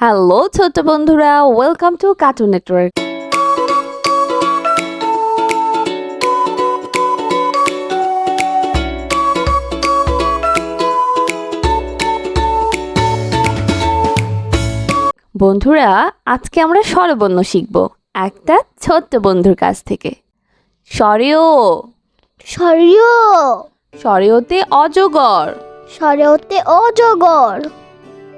Hello ছোট্ট বন্ধুরা welcome to cartoon network বন্ধুরা আজকে আমরা স্বরবর্ণ শিখব একটা ছোট্ট বন্ধুর কাছ থেকে। স্বরেও সরিয় স্বরেওতে অজগর। সরেওতে অজগর।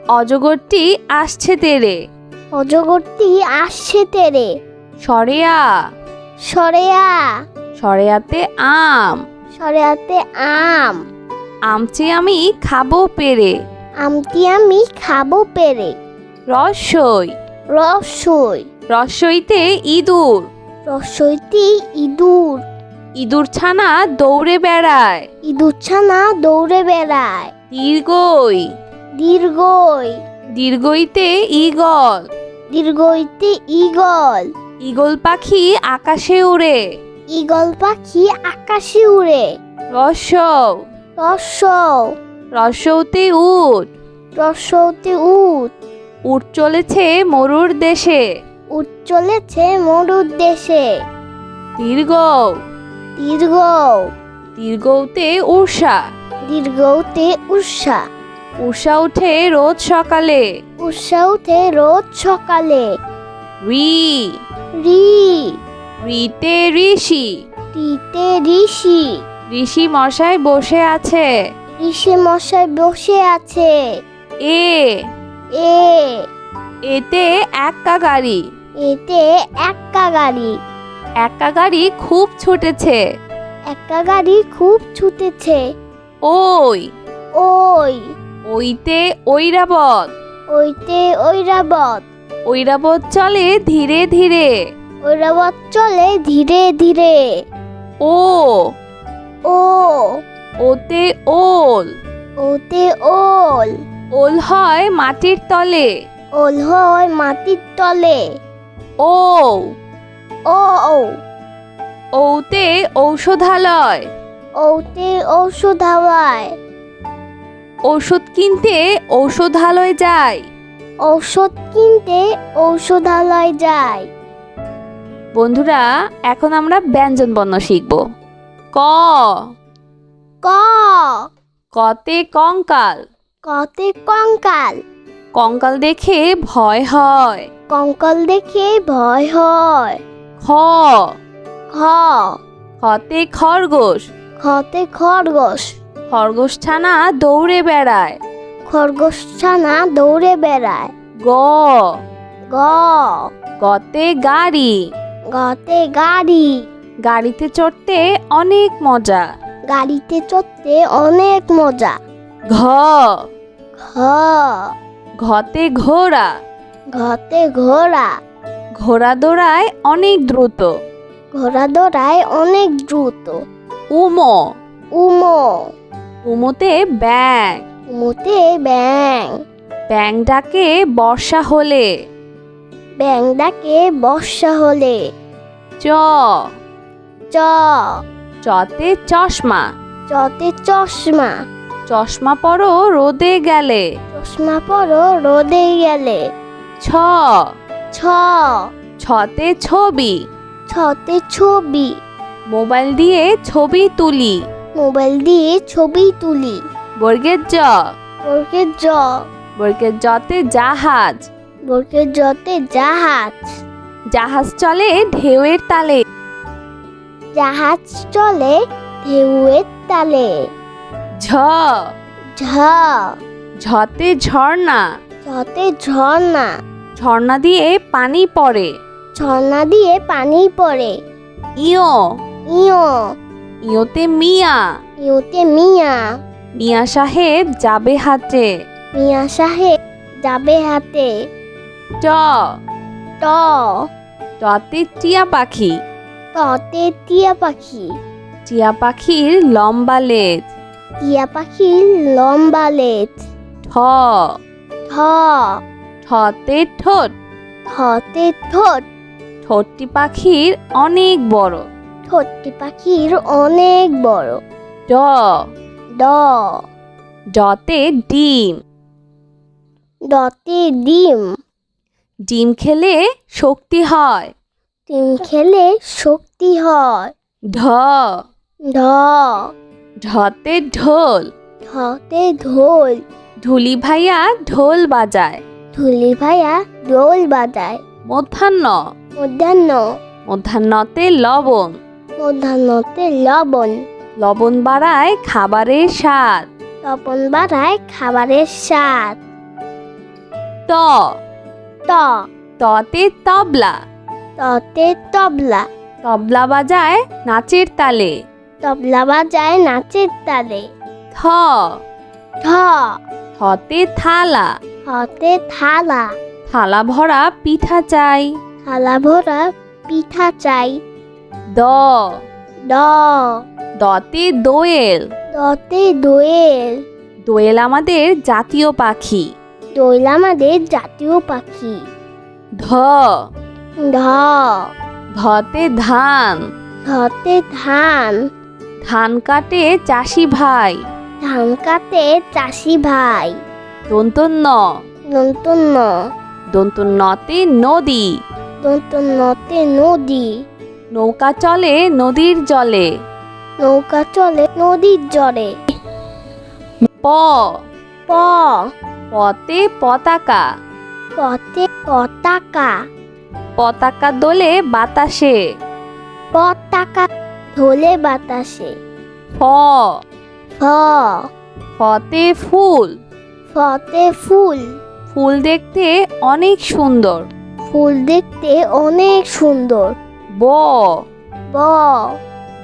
অজগরটি আসছে তেরে। অজগরটি আসছে তেরে। সরেয়া। সরেয়া। সরেয়াতে আম। সরেয়াতে আম। আমচে আমি খাব পেরে। আমটি আমি খাব পেরে। রসই। রসই। রসইতে ইঁদুর। রসইটি ইঁদুর। ইঁদুর ছানা দৌড়ে বেড়ায়। ইঁদুর ছানা দৌড়ে বেড়ায়। দীর্ঘই। দীর্ঘই। দীর্ঘইতে ইগল দীর্ঘইতে ইগল ইগল পাখি আকাশে উড়ে। ইগল পাখি আকাশে উড়ে। রসৌ রসৌ রসৌতে উট। রসৌতে উট। উট চলেছে মরুর দেশে। উট চলেছে মরুর দেশে। দীর্ঘ দীর্ঘ দীর্ঘতে উষা দীর্ঘতে উষা উষা উঠে রোজ সকালে। উষা উঠে রোজ সকালে। রি। রি। রিতে ঋষি। টিতে ঋষি। ঋষি মশাই বসে আছে। ঋষি মশাই বসে আছে। এ। এ। এতে এক্কা গাড়ি। এতে এক্কা গাড়ি। এক্কা গাড়ি খুব ছুটেছে। এক্কা গাড়ি খুব ছুটেছে। ওই। ওই। ওইতে ঐরাবত ওইতে ঐরাবত ঐরাবত চলে ধীরে ধীরে। ঐরাবত চলে ধীরে ধীরে। ও। ও। ওতে ওল। ওতে ওল। ওল হয় মাটির তলে। ওল হয় মাটির তলে। ও। ও। ওতে ঔষধালয়। ওতে ঔষধালয়। ওষুধ কিনতে ঔষধালয় যায়। ঔষধ কিনতে ঔষধালয় যায়। বন্ধুরা এখন আমরা ব্যঞ্জন বর্ণ শিখব। ক। ক। কতে কঙ্কাল। কতে কঙ্কাল। কঙ্কাল দেখে ভয় হয়। কঙ্কাল দেখে ভয় হয়। খ। খ। খতে খরগোশ। খতে খরগোশ। খরগোশ ছানা দৌড়ে বেড়ায়। খরগোশ ছানা দৌড়ে বেড়ায়। গ। গ। গতে গাড়ি। গতে গাড়ি। গাড়িতে চড়তে অনেক মজা। গাড়িতে চড়তে অনেক মজা। ঘ। ঘ। ঘতে ঘোড়া। ঘতে ঘোড়া। ঘোড়া দৌড়ায় অনেক দ্রুত। ঘোড়া দৌড়ায় অনেক দ্রুত। উমো। উমো। উমোতে ব্যাং উমোতে ব্যাং ব্যাং ডাকে বর্ষা হলে। ব্যাং ডাকে বর্ষা হলে। চ। চ। চতে চশমা। চতে চশমা। চশমা পরো রোদে গেলে। চশমা পরো রোদে গেলে। ছ। ছ। ছতে ছবি। ছতে ছবি। মোবাইল দিয়ে ছবি তুলি। মোবাইল দিয়ে ছবি তুলি। বর্গের জ। বর্গের জ। বর্গের জতে জাহাজ। বর্গের জতে জাহাজ। জাহাজ চলে ঢেউয়ের তালে। জাহাজ চলে ঢেউয়ের তালে। ঝ। ঝ। ঝতে ঝর্ণা। ঝতে ঝর্ণা। ঝর্ণা দিয়ে পানি পড়ে। ঝর্ণা দিয়ে পানি পড়ে। ইয়ো। ইয়ো। ইয়োতে মিয়া। ইউতে মিয়া। মিয়া সাহেব যাবে হাটে মিয়া সাহেব যাবে হাতে। ট। ট। টতে টিয়া পাখি। ততে টিয়া পাখি। টিয়া পাখির লম্বা লেজ। টিয়া পাখির লম্বা লেজ। ঠ। ঠ। ঠতে ঠোঁট। ঠতে ঠোঁট। ঠোঁটটি পাখির অনেক বড়। ঠোঁটটি পাখির অনেক বড়। ড। ড। ডতে ডিম। ডতে ডিম। ডিম খেলে শক্তি হয়। ডিম খেলে শক্তি হয়। ঢ। ঢ। ঢতে ঢোল। ঢতে ঢোল। ঢুলি ভাইয়া ঢোল বাজায়। ধুলি ভাইয়া দোল বাজায়। মধ্যাহ্ন। মধ্যাহ্ন। মধ্যাহ্নতে লবণ। মধ্যাহ্নতে লবণ। লবণ বাড়ায় খাবারের স্বাদ। লবণ বাড়ায় খাবারের স্বাদ। ত। ত। ততে তবলা। ততে তবলা। তবলা বাজায় নাচের তালে। তবলা বাজায় নাচের তালে। থ থ থতে থালা। হতে থালা। থালা ভরা পিঠা চাই। থালা ভরা পিঠা চাই। দ। ড দতে দোয়েল। দতে দোয়েল। দোয়েল আমাদের জাতীয় পাখি। দোয়েল আমাদের জাতীয় পাখি। ধ। ঢ ধতে ধান। ধতে ধান। ধান কাটে চাষি ভাই। ধান কাটে চাষি ভাই। দন্তন্য। দন্তন্য। দন্তন্যতে নদী। দন্তন্যতে নদী। নৌকা চলে নদীর জলে। নৌকা চলে নদীর জলে। প। প। পতে পতাকা। পথে পতাকা। পতাকা দোলে বাতাসে। পতাকা ধোলে বাতাসে। ফ। ফ। ফতে ফুল। ফতে ফুল। ফুল দেখতে অনেক সুন্দর। ফুল দেখতে অনেক সুন্দর। ব। ব।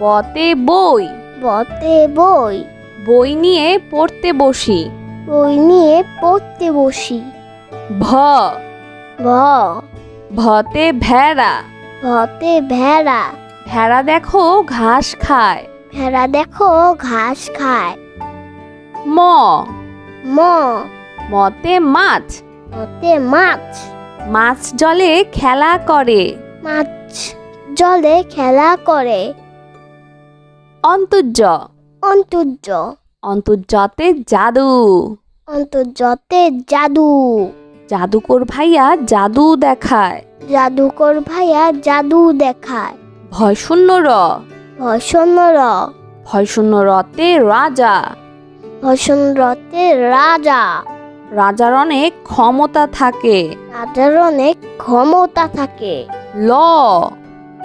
বতে বই। বতে বই। বই নিয়ে পড়তে বসি। বই নিয়ে পড়তে বসি। ভ। ভ। ভতে ভেড়া। ভতে ভেড়া। ভেড়া দেখো ঘাস খায়। ভেড়া দেখো ঘাস খায়। ম। ম। মতে মাছ। মতে মাছ। মাছ জলে খেলা করে। মাছ। জলে খেলা করে। অন্তর্য। অন্তর্য। অন্তর্জতে জাদু। অন্তর্জতে জাদু। জাদুকর ভাইয়া জাদু দেখায়। জাদুকর ভাইয়া জাদু দেখায়। ভয় শূন্য র ভসন র ভয় শূন্য রতে রাজা। ভসন রতে রাজা। রাজার অনেক ক্ষমতা থাকে। রাজার অনেক ক্ষমতা থাকে। ল।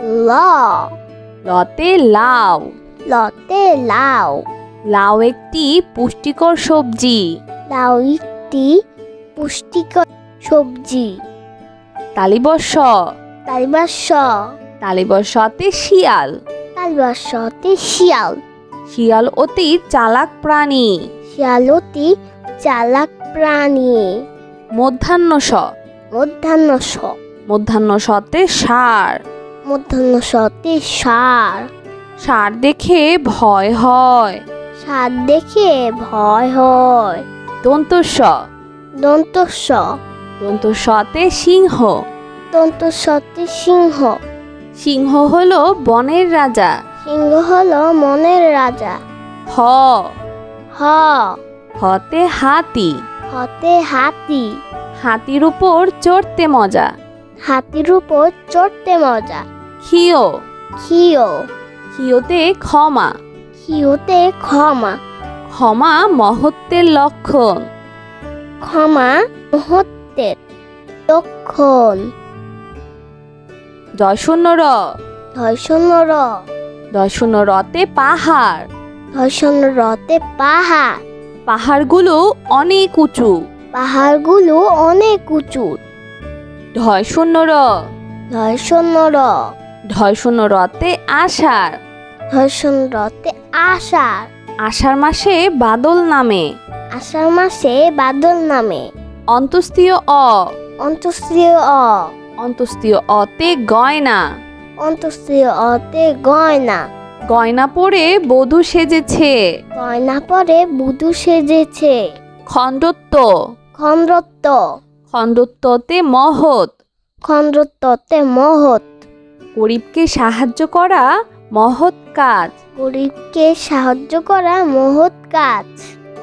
ল লতে লাউ লতে লাউ লাউ একটি পুষ্টিকর সবজি। লাউ একটি পুষ্টিকর সবজি। তালিবর্ষ। তালিবাস তালিবর্ষতে শিয়াল। তালিবাসতে শিয়াল। শিয়াল অতি চালাক প্রাণী। শিয়াল অতি চালাক প্রাণী। মধ্যাহ্ন স মধ্যাহ্ন স মধ্যাহ্ন সতে সার। মধ্যাহ্ন সতে সার। সার দেখে ভয় হয়। সার দেখে ভয় হয়। দন্তস্ব। দন্ত স দন্তস্বতে সিংহ। দন্ত সতে সিংহ। সিংহ হলো বনের রাজা। সিংহ হলো মনের রাজা। হ। হ। হতে হাতি। হতে হাতি। হাতির উপর চড়তে মজা। হাতির উপর চড়তে মজা। খিও। খিও। খিওতে ক্ষমা। খিওতে ক্ষমা। ক্ষমা মহত্বের লক্ষণ। ক্ষমা মুহূর্তের লক্ষণ। দশন্য র। ধর্ষণ র। দশন্য রতে পাহাড়। ধর্ষণ রতে পাহাড়। পাহাড়গুলো অনেক উঁচু। পাহাড়গুলো অনেক উঁচু। ঢয় শূন্য র। ধর্ষণ র। শূন্য রতে আষাঢ়। ধর্ষণ রথে আষাঢ়। আষাঢ় মাসে বাদল নামে। আষাঢ় মাসে বাদল নামে। অন্তস্তীয় অ। অন্তস্ত্রীয় অ। অন্তস্তীয় অতে গয়না। অন্তস্ত্রীয় অতে গয়না। গয়না পরে বধূ সেজেছে। গয়না পরে বুধু সেজেছে। খণ্ডত্ব। খন্ডত্ব খণ্ডত্বতে মহৎ। খন্ডত্বতে মহৎ। গরিবকে সাহায্য করা মহৎ কাজ। গরিবকে সাহায্য করা মহৎ কাজ।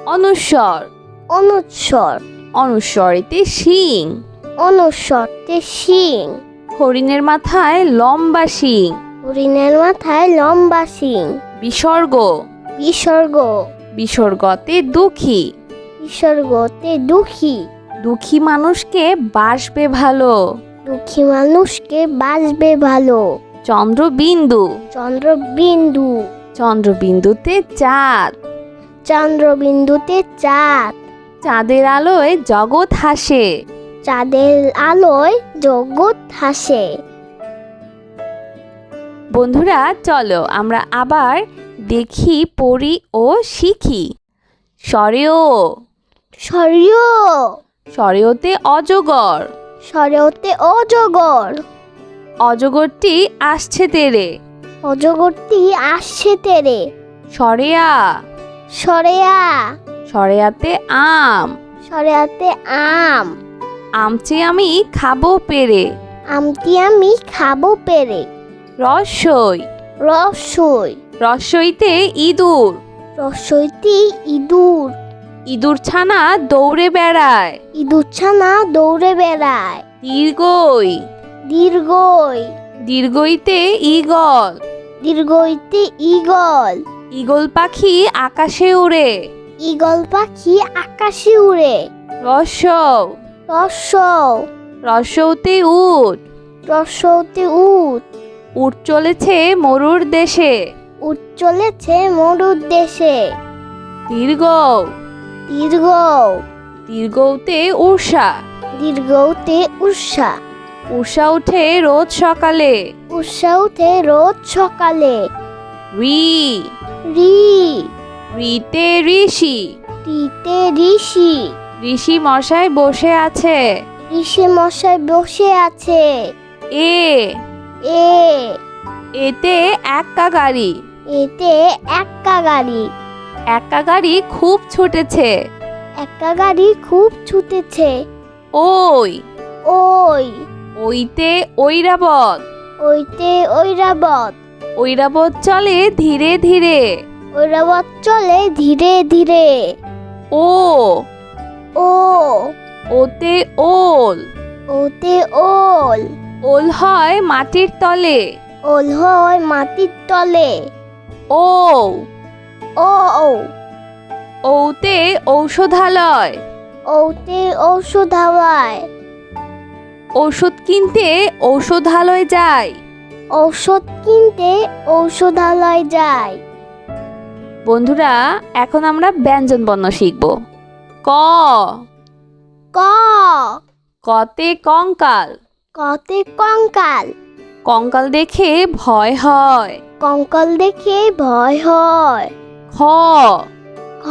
অনুস্বর অনুৎসর অনুস্বরেতে শিং। অনুস্বরতে শিং। হরিণের মাথায় লম্বা শিং। হরিণের মাথায় লম্বা শিং। বিসর্গ। বিসর্গ। বিসর্গতে দুঃখী। বিসর্গতে দুঃখী। দুঃখী মানুষকে বাসবে ভালো। দুঃখী মানুষকে বাঁচবে ভালো। চন্দ্রবিন্দু। চন্দ্রবিন্দু। চন্দ্রবিন্দুতে চাঁদ। চন্দ্রবিন্দুতে চাঁদ। চাঁদের আলোয় জগৎ হাসে। চাঁদের আলোয় জগৎ হাসে। বন্ধুরা চলো আমরা আবার দেখি পড়ি ও শিখি। সরেও। সরিয় সরেওতে অজগর। সরেওতে অজগর। অজগরটি আসছে তেরে। অজগরটি আসছে তেরে। সরেয়া। সরেয়া। সরেয়াতে আম। সরেয়াতে আম। আমচে আমি খাব পেরে। আমটি আমি খাব পেরে? রসই। রসই। রসইতে ইঁদুর। রসইটি ইঁদুর। ইঁদুর ছানা দৌড়ে বেড়ায়। ইঁদুর ছানা দৌড়ে বেড়ায়। দীর্ঘই। দীর্ঘই। দীর্ঘইতে ইগল দীর্ঘইতে ইগল ইগল পাখি আকাশে উড়ে। ইগল পাখি আকাশে উড়ে। রসৌ রসৌ রসৌতে উট। রসৌতে উট। উট চলেছে মরুর দেশে। উট চলেছে মরুর দেশে। দীর্ঘ দীর্ঘ দীর্ঘতে উষা দীর্ঘতে উষা উষা উঠে রোজ সকালে। উষা উঠে রোজ সকালে। রি। রি। রিতে ঋষি। টিতে ঋষি। ঋষি মশাই বসে আছে। ঋষি মশাই বসে আছে। এ। এ। এতে এক্কা গাড়ি। এতে এক্কা গাড়ি। এক্কা গাড়ি খুব ছুটেছে। এক্কা গাড়ি খুব ছুটেছে। ওই। ওই। ওইতে ঐরাবত ওইতে ঐরাবত ঐরাবত চলে ধীরে ধীরে। ঐরাবত চলে ধীরে ধীরে। ও। ও। ওতে ওল। ওতে ওল। ওল হয় মাটির তলে। ওল হয় মাটির তলে। ও। ও ও। ওতে ঔষধালয়। ওতে ঔষধ হাওয়ায় ওষুধ কিনতে ঔষধালয় যায়। ঔষধ কিনতে ঔষধালয় যায়। বন্ধুরা এখন আমরা ব্যঞ্জন বর্ণ শিখব। ক। ক। কতে কঙ্কাল। কতে কঙ্কাল। কঙ্কাল দেখে ভয় হয়। কঙ্কাল দেখে ভয় হয়। খ খ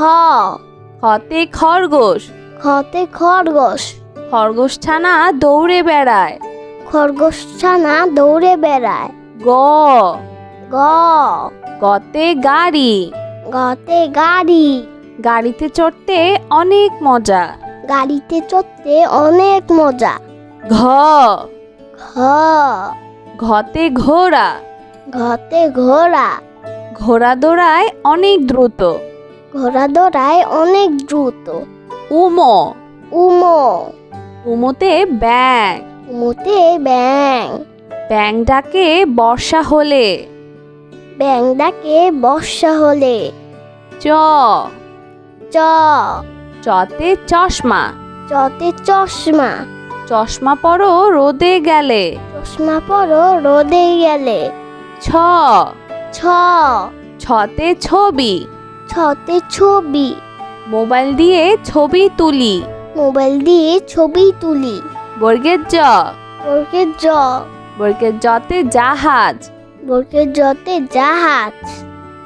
খতে খরগোশ। খতে খরগোশ। খরগোশ ছানা দৌড়ে বেড়ায়। খরগোশ ছানা দৌড়ে বেড়ায়। গ। গ। গতে গাড়ি। গতে গাড়ি। গাড়িতে চড়তে অনেক মজা। গাড়িতে চড়তে অনেক মজা। ঘ। ঘ। ঘতে ঘোড়া। ঘতে ঘোড়া। ঘোড়া দৌড়ায় অনেক দ্রুত। ঘোড়া দৌড়ায় অনেক দ্রুত। উমো। উমো। উমোতে ব্যাং উমোতে ব্যাং ব্যাং ডাকে বর্ষা হলে। ব্যাং ডাকে বর্ষা হলে। চ। চ। চতে চশমা। চতে চশমা। চশমা পরো রোদে গেলে। চশমা পরো রোদে গেলে। ছ। ছ। ছতে ছবি। ছতে ছবি। মোবাইল দিয়ে ছবি তুলি। মোবাইল দিয়ে ছবি তুলি। বর্গের জ। বর্গের জ। বর্গের জতে জাহাজ। বর্গের জতে জাহাজ।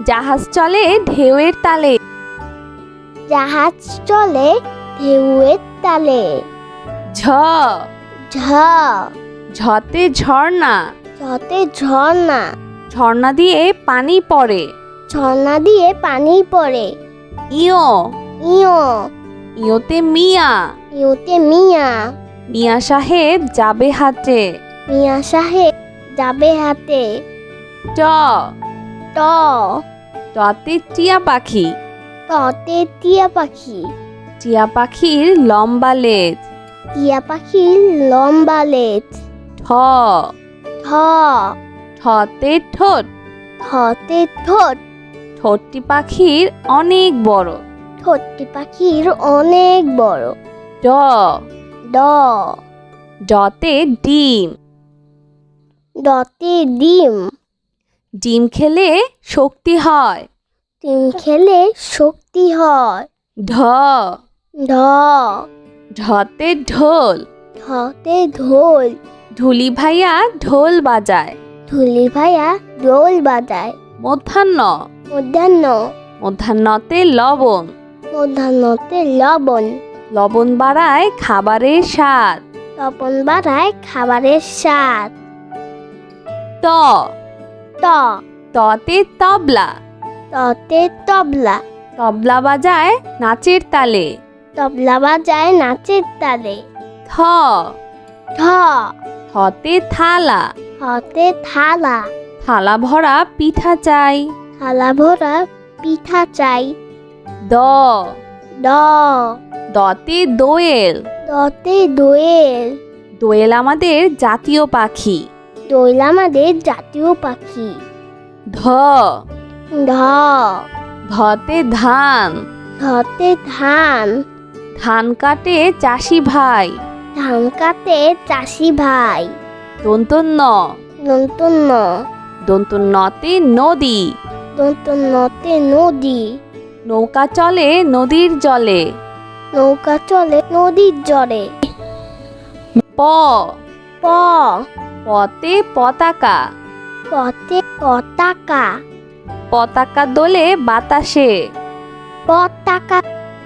জাহাজ চলে ঢেউয়ের তালে। জাহাজ চলে ঢেউয়ের তালে। ঝ। ঝ। ঝতে ঝর্ণা। ঝতে ঝর্ণা। ঝর্ণা দিয়ে পানি পড়ে। ঝর্ণা দিয়ে পানি পড়ে। ইয়ো। ইয়ো। ইয়োতে মিয়া। ইউতে মিয়া। মিয়া সাহেব যাবে হাতে। মিয়া সাহেব যাবে হাতে। ট। ট। টতে টিয়া পাখি। ততে টিয়া পাখি। টিয়া পাখির লম্বা লেজ। টিয়া পাখির লম্বা লেজ। ঠ। ঠ। ঠতে ঠোঁট। ঠতে ঠোঁট। ঠোঁটটি পাখির অনেক বড়। ঠোঁটটি পাখির অনেক বড়। ড। ড। ডতে ডিম। ডতে ডিম। ডিম খেলে শক্তি হয়। ডিম খেলে শক্তি হয়। ঢ। ঢ। ঢতে ঢোল। ঢতে ঢোল। ঢুলি ভাইয়া ঢোল বাজায়। ধুলি ভাইয়া দোল বাজায়। মধ্যাহ্ন। মধ্যাহ্ন। মধ্যাহ্নতে লবণ। মধ্যাহ্নতে লবণ। লবণ বাড়ায় খাবারের স্বাদ। লবণ বাড়ায় খাবারের স্বাদ। ত। ত। ততে তবলা। ততে তবলা। তবলা বাজায় নাচের তালে। তবলা বাজায় নাচের তালে। থ। থ। থতে থালা। হতে থালা। থালা ভরা পিঠা চাই। থালা ভরা পিঠা চাই। দ। দ। দতে দোয়েল। দতে দোয়েল। দোয়েল আমাদের জাতীয় পাখি। দোয়েল আমাদের জাতীয় পাখি। ধ। ধ। ধতে ধান। ধতে ধান। ধান কাটে চাষি ভাই। ধান কাটে চাষি ভাই। দন্তন্য নতুন দন্তন্যতে নদী। নতে নদী। নৌকা চলে নদীর জলে। নৌকা চলে নদীর জলে। প। প। পতে পতাকা। পথে পতাকা। পতাকা দোলে বাতাসে। পতাকা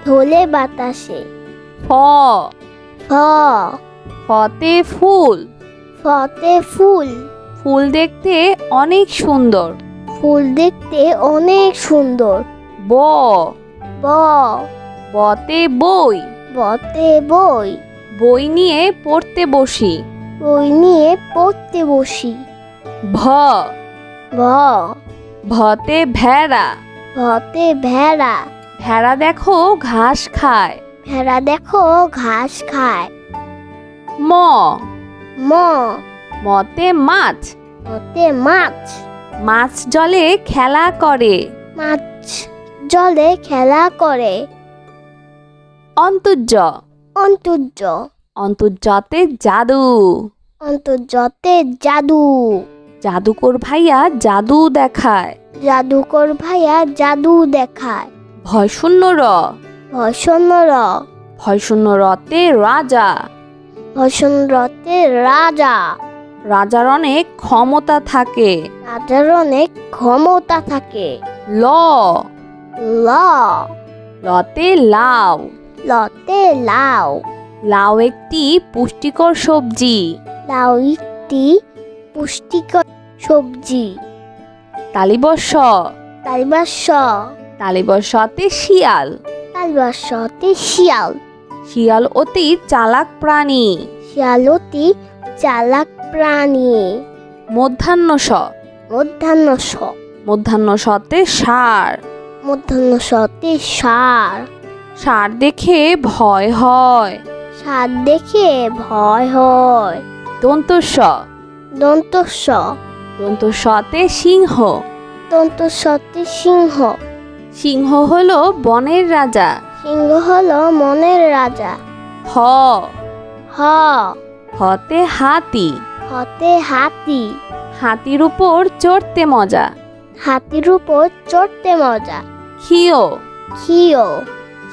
ধোলে বাতাসে। ফ। ফ। ফতে ফুল। ফতে ফুল। ফুল দেখতে অনেক সুন্দর। ফুল দেখতে অনেক সুন্দর। ব। ব। বতে বই। বতে বই। বই নিয়ে পড়তে বসি। বই নিয়ে পড়তে বসি। ভ। ভ। ভতে ভেড়া। ভতে ভেড়া। ভেড়া দেখো ঘাস খায়। ভেড়া দেখো ঘাস খায়। ম। ম। মতে মাছ। মতে মাছ। মাছ জলে খেলা করে। মাছ জলে খেলা করে। অন্তর্য। অন্তর্য। অন্তর্জতে জাদু। অন্তর্জতে জাদু। জাদুকর ভাইয়া জাদু দেখায়। জাদুকর ভাইয়া জাদু দেখায়। ভয়শূন্য র। ভসন র। ভয়শূন্য রতে রাজা। ভসন রতে রাজা। রাজার অনেক ক্ষমতা থাকে। রাজার অনেক ক্ষমতা থাকে। ল। ল। লতে লাউ। লতে লাউ। লাউ একটি পুষ্টিকর সবজি। লাউ একটি পুষ্টিকর সবজি। তালিবর্ষ। তালিবাস তালিবর্ষতে শিয়াল। তালিবাসতে শিয়াল। শিয়াল অতি চালাক প্রাণী। শিয়ালতি চালাক প্রাণী। মধ্যাহ্ন স মধ্যাহ্ন স মধ্যাহ্ন সতে সার। মধ্যাহ্ন সতে সার। সার দেখে ভয় হয়। সার দেখে ভয় হয়। দন্তস্ব। দন্ত স দন্ত সতে সিংহ। দন্ত সতে সিংহ। সিংহ হলো বনের রাজা। সিংহ হলো মনের রাজা। হ। হ। হতে হাতি। হতে হাতি। হাতির উপর চড়তে মজা। হাতির উপর চড়তে মজা। খিও খিও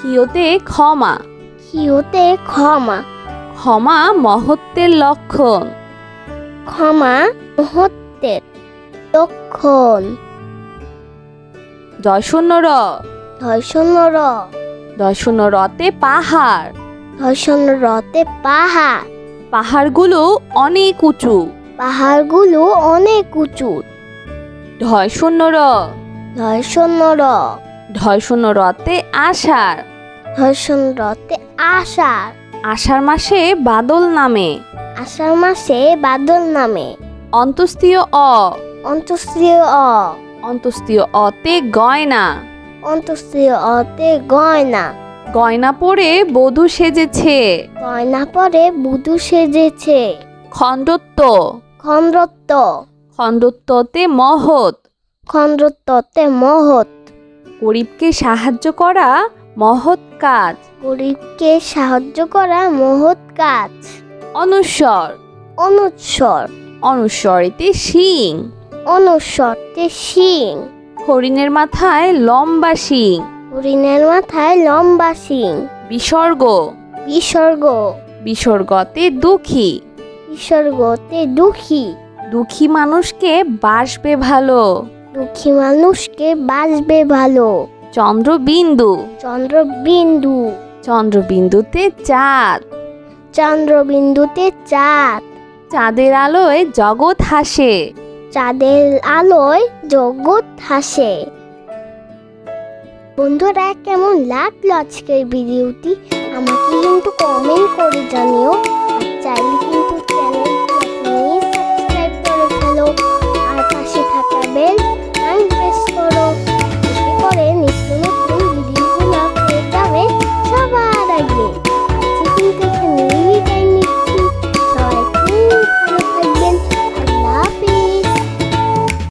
খিওতে ক্ষমা। খিওতে ক্ষমা। ক্ষমা মহত্বের লক্ষণ। ক্ষমা মুহূর্তের লক্ষণ। দশন্য র। ধর্ষণ র। দশন্য রতে পাহাড়। ধর্ষণ রতে পাহাড়। পাহাড়গুলো অনেক উঁচু। পাহাড়গুলো অনেক উঁচু। ঢয় শূন্য র। ধর্ষণ র। ঢয় শূন্য রতে আষাঢ়। ধর্ষণ রতে আষাঢ়। আষাঢ় মাসে বাদল নামে। আষাঢ় মাসে বাদল নামে। অন্তস্তীয় অ। অন্তস্ত্রীয় অ। অন্তস্তীয় অতে গয়না। অন্তস্ত্রীয় অতে গয়না। গয়না পরে বধূ সেজেছে। গয়না পরে বুধু সেজেছে। খণ্ডত্ব। খণ্ডত্ব। খণ্ডত্বতে মহৎ। খণ্ডত্বতে মহৎ। গরিবকে সাহায্য করা মহৎ কাজ। গরিবকে সাহায্য করা মহৎ কাজ। অনুস্বর অনুৎসর অনুস্বরেতে শিং। অনুস্বরতে শিং। হরিণের মাথায় লম্বা শিং। হরিণের মাথায় লম্বা শিং। বিসর্গ। বিসর্গ। বিসর্গতে দুঃখী। বিসর্গতে দুঃখী। দুঃখী মানুষকে বাসবে ভালো। দুঃখী মানুষকে বাসবে ভালো। চন্দ্রবিন্দু। চন্দ্রবিন্দু। চন্দ্রবিন্দুতে চাঁদ। চন্দ্রবিন্দুতে চাঁদ। চাঁদের আলোয় জগৎ হাসে। চাঁদের আলোয় জগৎ হাসে বন্ধুরা, কেমন লাগল আজকের ভিডিওটি? আমাকে কিন্তু কমেন্ট করে জানিও। চাইলে কিন্তু